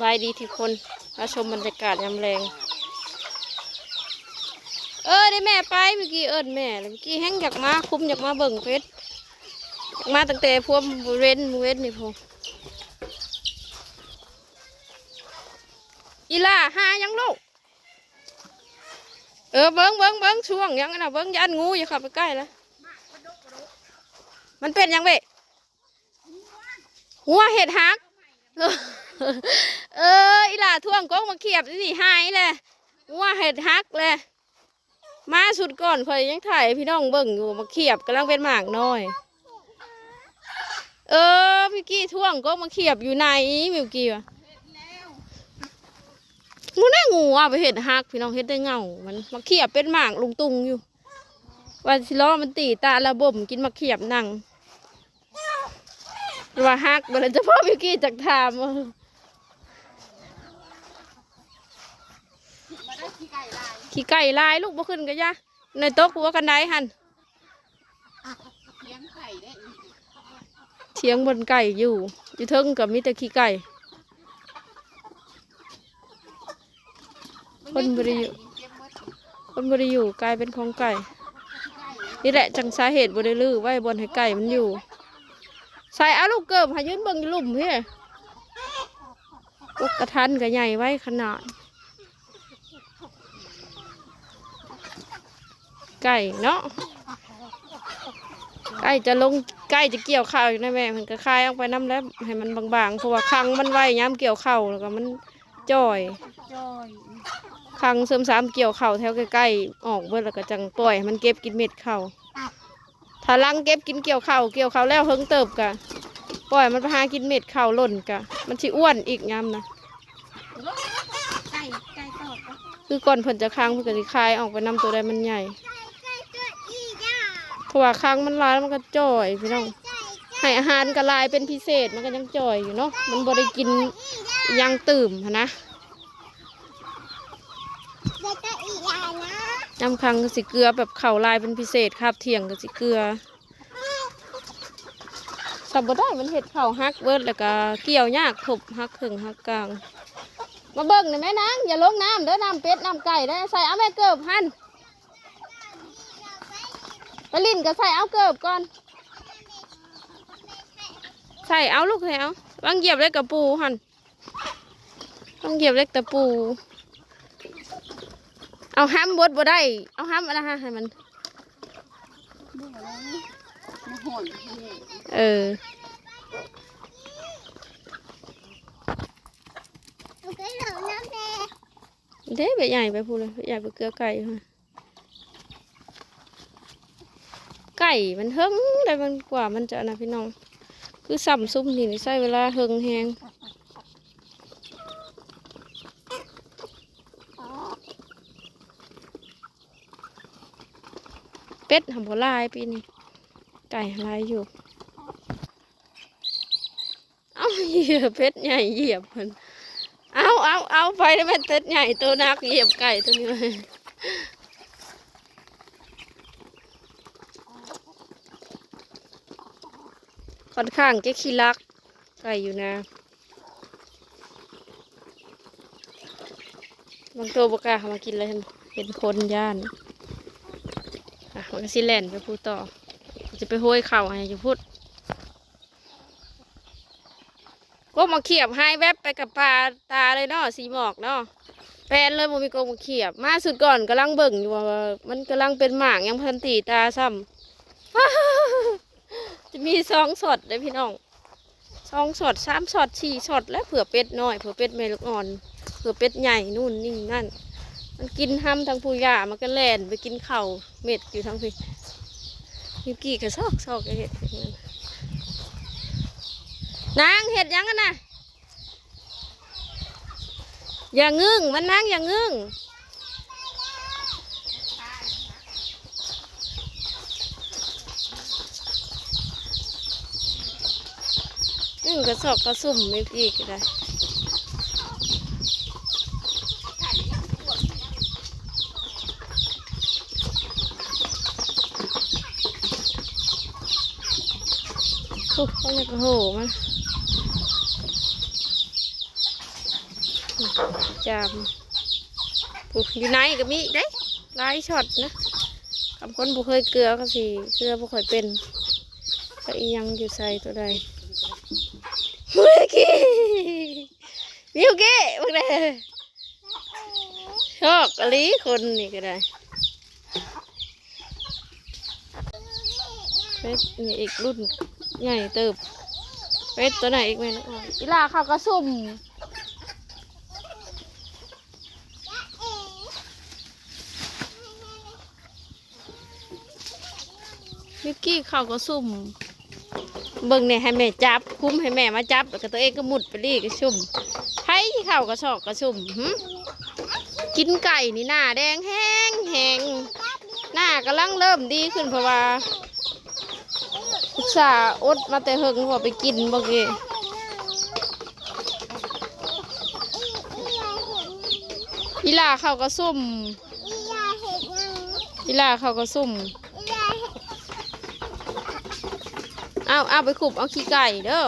บายดีทุกคนมาชมบรรยากาศยามแรงเออได้แม่ไปเมื่อกี้เอิญแม่เมื่อกี้แห้งอยากมาคุ้มอยากมาเบิ่งเพชรมาตั้งแต่พวกเวนเวนนี่พงอีล่าหายังลูกเออเบิ้งเบิ้งเบิ้งช่วงยังนะเบิ้งยันงูอย่าเข้าไปใกล้ล้วมันเป็นยังเว้หัวเห็ดหัก เอออีหล่าท่วงกงมาเขียบสิหายเลยหัวเห็ดหักเลยมาสุดก่อนคอยยังถ่ายพี่น้องเบิ่งอยู่มาเขียบกำลังเป็นหมากน้อย เออพี่กี้ท่วงก็มาเขียบอยู่ในมิวกี้วะมูน่างูอะไปเห็ดฮักพี่น้องเห็ดได้เงา มันมาเขียบเป็นหมากลุงตุงอยู่วันสิล้อมันตีตาระบบกินมาเขียบนั่งว่าฮักเวลาจะพ่อมิวกี้จากถามว่า ขี้ไก่ลายลูกบ่ขึ้นกันยะในโต๊ะกูว่ากันได้หันเลี้ยงไข่ได้เทียงบนไก่อยู่ อยู่เทิงกับมีแต่ขี้ไก่ คนบ่ได้อยู่คนบริอยู่กลายเป็นของไก่ นี่แหละจังสาเหตุบริลือไว้บนให้ไก่มันอยู่ ใส่อาลูกเกิบหายืนเบิ่งอยู่หลุมพี่กุกกระทันกับใหญ่ไว้ขนาด ไก่เนาะไก่จะลงไก่จะเกี่ยวข้าวอยู่นะแม่มันก็คายออกไปน้ำแล้วให้มันบางๆเพราะว่าคังมันไว้ย้ำเกี่ยวข้าวแล้วก็มันจ่อยจอยคังเสริมสามเกี่ยวเข่าแถวใกล้ๆออกเบิดแล้วก็จังปล่อยให้มันเก็บกินเม็ดเข่าถ้าลังเก็บกินเกี่ยวเข่าเกี่ยวเข่าแล้วเฮิงเติบกะปล่อยมันไปหากินเม็ดเข่าหล่นกะมันสิอ้วนอีกยามนะไก่ไก่ตอดปะคือก่อนเพิ่นจะค้างเพิ่นก็สิคายออกไปนำตัวใดมันใหญ่ เพราะว่าค้างมันลายแล้วมันก็จ่อยพี่น้องให้อาหารก็ลายเป็นพิเศษมันก็ยังจ่อยอยู่เนาะมันบ่ได้กินยังตื่มนะน้ำคังก็สิเกลือแบบเข่าลายเป็นพิเศษคาบเทียงก็สิเกลือสับบ่ได้มันเห็ดเข่าฮักเบิร์ดแล้วก็เกี่ยวยากถบฮักครึ่งฮักกลาง มาเบิ่งหน่อยแม่นางอย่าลงน้ำเด้อน้ำเป็ดน้ำไก่ได้ใส่เอาแม่เกิบหัน ปลิ้นก็ใส่เอาเกิบก่อน ใส่เอาลูกใส่เอาวางเหยียบเล็กกับปูหันวางเหยียบเล็กตะปู เอาห้ามบดบ่ได้ เอาห้ามอะไรฮะให้มันบุ้งอะไรมาห่อนให้แม่เออเด้ไปใหญ่ไปพูดเลยไปใหญ่ไปเกลือไก่ค่ะไก่ มันเฮิงได้มันกว่ามันจะนะพี่น้อง คือสัมซุ่มนี่ใช้เวลาเฮิงแหงเป็ดทำบัวลายปีนี้ ไก่ลายอยู่ เอาเหยียบเป็ดใหญ่เหยียบมันเอาเอาเอาไปได้ไหมเต็ดใหญ่ตัวนักเหยียบไก่ตัวนี้เลย ค่อนข้างจะขี้รักไก่อยู่นะบางตัวบกาเขามากินเลยเห็นคนย่านอะมันก็สิแล่นไปพูดต่อ จะไปห้อยเข่าให้จะพูดก็มาเขียบให้แวบไปกับปลาตาเลยเนาะสีหมอกเนาะแปลนเลยบ่มีกงมาเขียบ มาสุดก่อนกำลังเบิ่งอยู่ว่ามันกำลังเป็นหมากยังพันตีตาซ้ำ จะมีสองสดเลยพี่น้องสองสดสามสดสี่สดแล้วเผื่อเป็ดน้อยเผื่อเป็ดเมลกอ่อนเผื่อเป็ดใหญ่นู่นนี่นั่น มันกินห้ำทั้งผู้ยามันก็แล่นไปกินเข่าเม็ดอยู่ทั้งพี่ยูกี่ก็ซอกซอกเห็ดนางเห็ดยังกันนะอย่างึ่งมันนางอย่างึ่ง นึ่งกระสอบกระสุ่มไม่อีกก็ได้โอ้เขาเลยกระโหมันจามผูอยู่ไหนก็มีอีกเด้หลายช็อตนะคำคนบ่เคยเกลือก็สิเกลือบ่ค่อยเป็นก็อียังอยู่ใส่ตัวใด กี้มิวกี้พวกนี้ชอบอลีคนนี่ก็ได้เป็ดนี่อีกรุ่นใหญ่เติบเป็ดตัวไหนอีกไหมนะอีลาเขาก็ซุ่มมิกกี้เขาก็ซุ่ม เบิ่งเนี่ยให้แม่จับคุ้มให้แม่มาจับแล้วก็ตัวเองก็มุดไปรีก็ซุ่มไผ่เขาก็ชอกก็ซุ่มหกินไก่นี่หน้าแดงแห้งแห้งหน้ากำลังเริ่มดีขึ้นเพราะว่าอุตส่าห์อดมาแต่เฮิงพอไปกินเมื่อกี้อีลาเขาก็ซุ่มอีลาเขาก็ซุ่ม เอาเอาไปขุบเอาขี้ไก่เด้อ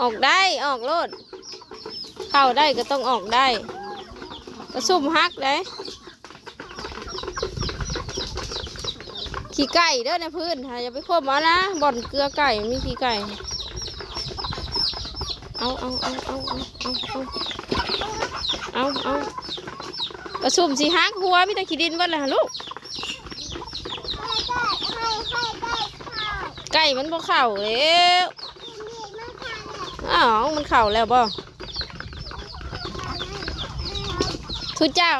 ออกได้ออกโลด เข้าได้ก็ต้องออกได้กระซุ่มฮักได้ขี้ไก่เด้อในพื้นค่ะอย่าไปควบมานะบ่อนเกลือไก่มีขี้ไก่ เอาเอาเอาเอาเอาเอาเอาเอาเอากระซุ่มสีฮักหัวมีแต่ขี้ดินเบ้านเลยลูก ไก่มันบ่เข่าแล้วอ้าวมันเข่าแล้วบ่ทุเจ้า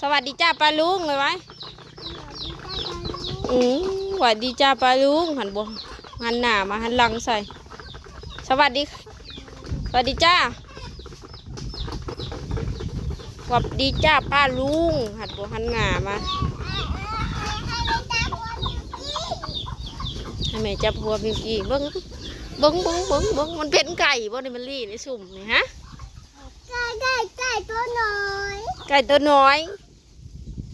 สวัสดีจ้าปลาลุงเลยไหมอืมสวัสดีจ้าปลาลุงหันบ่หันหน้ามาหันหลังใส่ สวัสดี สวัสดีจ้าสวัสดีจ้าป้าลุงหันบ่หันหน้ามา ให้แม่จับหัวมิวกี้เบิ้งเบิ้งเบิ้งเบิ้งเบิ้งมันเป็นไก่บ่นี่มันรีในสุ่มนี่ฮะไก่ไก่ไก่ตัวน้อยไก่ตัวน้อย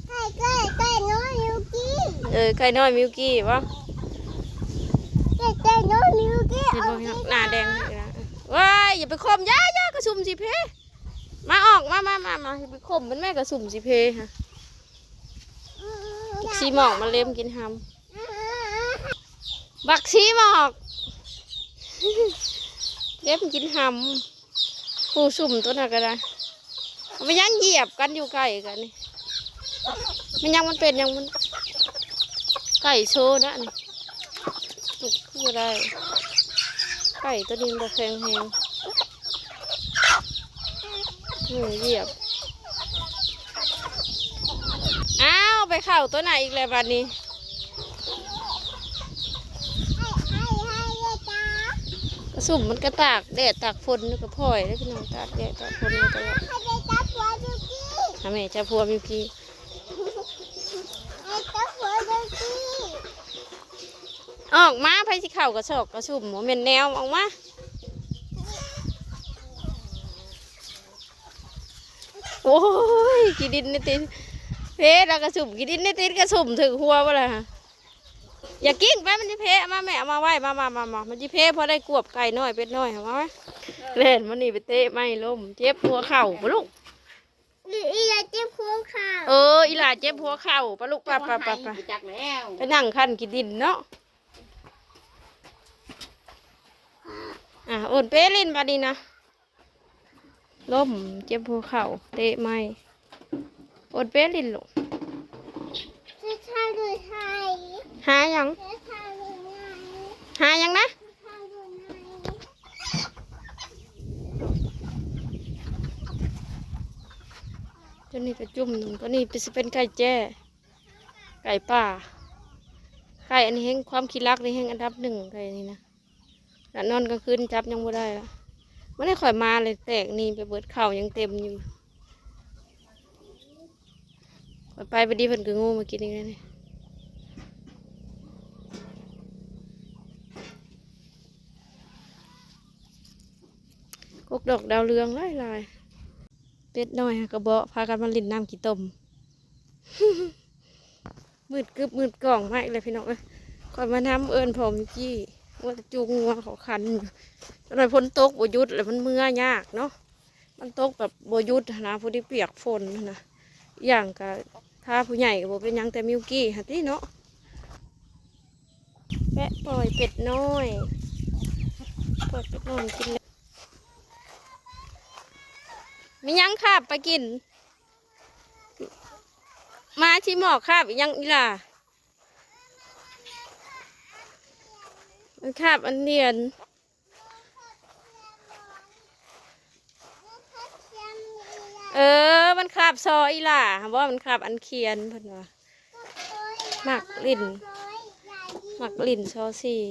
ไก่ไก่ไก่น้อยมิวกี้เออไก่น้อยมิวกี้วะไก่ไก่น้อยมิวกี้เห็นบ่พี่น้องหน้าแดงนี่นะว้ายอย่าไปคมย่าย่ากระสุ่มสิเพมาออกมามามามาอย่าไปคมมันแม่กระสุ่มสิเพฮะชีหมอกมาเล็มกินหำ บักชีหมอกเล็มกินหำผู้สุ่มตัวนั้นก็ได้มันยังเหยียบกันอยู่ไก่กันนี่มันยังมันเป็นยังมันไก่โชว์นะนี่ถูกคู่ได้ ไก่ตัวนี้บอกแพงแพงหนูเหยียบ อ้าว ไปเข่าตัวไหนอีกแล้วบัดนี้ กระ สุ่มมันกระตากแดดตากฝนก็พ่อยแล้วพี่น้องตากแดดตากฝนนี่ก็ตลอดทำไมจะพัวมิวกี้ออกมาไผสิเข่ากระชอกกระสุ่มหมเม็นแนวออกมาโอ้ยกีดินในตีนเพแล้วกระสุ่มกีดินในตีนกระสุ่มถึงหัววะล่ะ อย่ากิ้งไปมันจะเพเอามาแม่เอามาไว้มามามามามันจะเพพอได้กวบไก่น้อยเป็ดน้อยเอามาไว้เล่นมันนี่ไปเตะไม่ล้มเจ็บหัวเข่าปะลูกอีอยากจิ้มพวงข้าวเอออีหลาเจ็บหัวเข่าปะลูกปะปะปะปะจักแล้วไปนั่งคันกินดินเนาะอะโอนเป้ลินบาดีนะล้มเจ็บหัวเข่าเตะไม่โอนเป้ลินลูก จะทำดูไทย หา ยังหายังนะตัวนี้ก็จุ่มหนึ่งตัวนี้เป็นเป็นไก่แจ้ไก่ป่าไก่อันนี้แห่งความคิดรักนี่แห่งอันดับหนึ่งไก่นี่นะแล้วนอนกลางคืนจับยังไม่ได้ละไม่ได้ข่อยมาเลยแตกนี่ไปเบิดเข่ายังเต็มอยู่ข่อยไปไปดีเพิ่นก็งูมากินอีกแล้วนี่ กกดอกดาวเรืองลายลายเป็ดน้อยกระเบาะพากันมาลินน้ำกี่ต้มมืดกึบมืดกล่องมากเลยพี่น้องเอ้ยก่อนมาน้ำเอิญผมกี้ว่าจูงงัวเขาคันตอนพ้นตกบหยุดเลยมันเมื่อยากเนาะมันตกแบบบหยุดนะผู้ที่เปียกฝนนะอย่างก็ถ้าผู้ใหญ่ก็บเป็นยังแต่มิวกี้ฮะที่เนาะแปะปล่อยเป็ดน้อยปล่อยเป็ดน้อยกิน เลยมียังคาบไปกิน มาชิหมอกคาบยังอีหล่ะมันคาบอันเนียนเออ มันคาบซออีหล่ะว่ามันคาบอันเคียนเพิ่นว่าหมักลิ่นหมักลิ่นซอสี่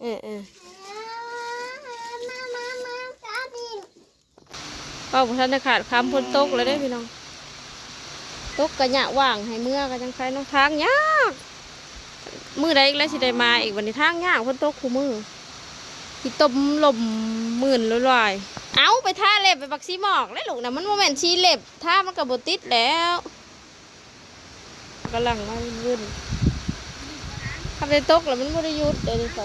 เออเออ เป้าท่านจะขาดคำพ้นตกเลยได้พี่น้องตกกระหยะว่างให้เมื่อกันจังใครน้องทางยากมือใดอีกแล้วสิได้มาอีกวันนี้ทางยากพ้นตกคู่มือที่ต้มลมหมื่นลอยๆเอาไปท่าเล็บไปบักซีหมอกเลยลูกนะมันโมเมนต์ชีเล็บท่ามันกับบติดแล้วกำลังมาวุ่นขับได้ตกแล้วมันไม่ได้หยุดเดี๋ยวนี้ไป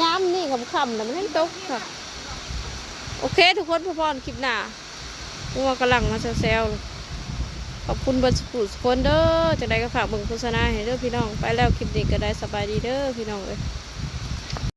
ย้ำนี่คำๆแต่มันให้ตกค่ะ โอเค ทุกคนพอพอนคลิปหน้างัวกำลังมาแซวๆเลขอบคุณบรรสกุลสคนเด้อจากใดก็ฝากเบิ่งโฆษณาให้เด้อพี่น้อง ไปแล้วคลิปนี้ก็ได้สบายดีเด้อพี่น้องเอ้ย